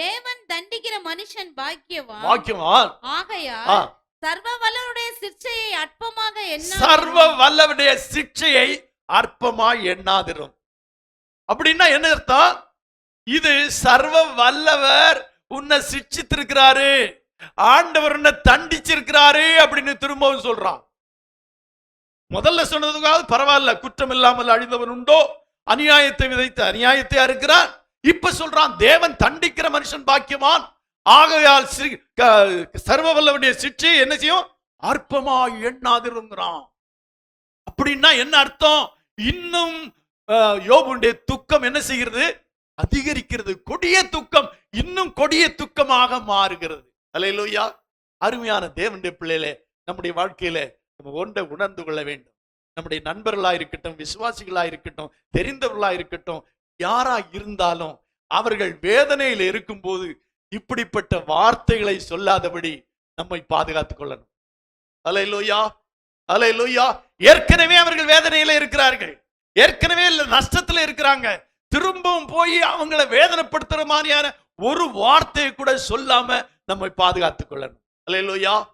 தேவன் தண்டிக்கிற மனுஷன் பாக்கியவான். வாக்கியவான் ஆகையால் சர்வ வல்லவருடைய சிற்சையை அற்பமாக என்ன சர்வ வல்லவனுடைய சிக்ஷையை அற்பமாய் எண்ணாதிரும். அப்படின்னா என்ன அர்த்தம்? இது சர்வ வல்லவர் உன்னை சிக்ஷித்திருக்கிறாரு ஆண்டவர் உன்னை தண்டிச்சிருக்கிறாரு அப்படின்னு திரும்பவும் சொல்றான். முதல்ல சொன்னதுக்காவது பரவாயில்ல குற்றம் இல்லாமல் அழிந்தவன் உண்டோ? அநியாயத்தை விதைத்து அநியாயத்தை அறுக்கிறான் இப்ப சொல்றான் தேவன் தண்டிக்கிற மனுஷன் பாக்கியவான். ஆகையால் சி- க- சர்வ வல்லவனுடைய என்ன செய்யும்? அற்பமா எண்ணாதிருங்கிறான். அப்படின்னா என்ன அர்த்தம்? இன்னும் அஹ், யோபுடைய துக்கம் என்ன செய்கிறது? அதிகரிக்கிறது. கொடிய துக்கம் இன்னும் கொடிய துக்கமாக மாறுகிறது. அலையிலோயா. அருமையான தேவனுடைய பிள்ளைகளே நம்முடைய வாழ்க்கையில நம்ம ஒன்றை உணர்ந்து கொள்ள வேண்டும். நம்முடைய நண்பர்களா இருக்கட்டும் விசுவாசிகளா இருக்கட்டும் தெரிந்தவர்களா இருக்கட்டும் யாரா இருந்தாலும் அவர்கள் வேதனையில் இருக்கும்போது இப்படிப்பட்ட வார்த்தைகளை சொல்லாதபடி நம்மை பாதுகாத்துக் கொள்ளணும். அலையிலோயா அலையிலோயா. ஏற்கனவே அவர்கள் வேதனையில இருக்கிறார்கள். ஏற்கனவே இல்ல நஷ்டத்துல இருக்கிறாங்க. திரும்பவும் போய் அவங்கள வேதனைப்படுத்துற மாதிரியான ஒரு வார்த்தையை கூட சொல்லாம நம்மை பாதுகாத்துக் கொள்ளணும். அலையிலோயா.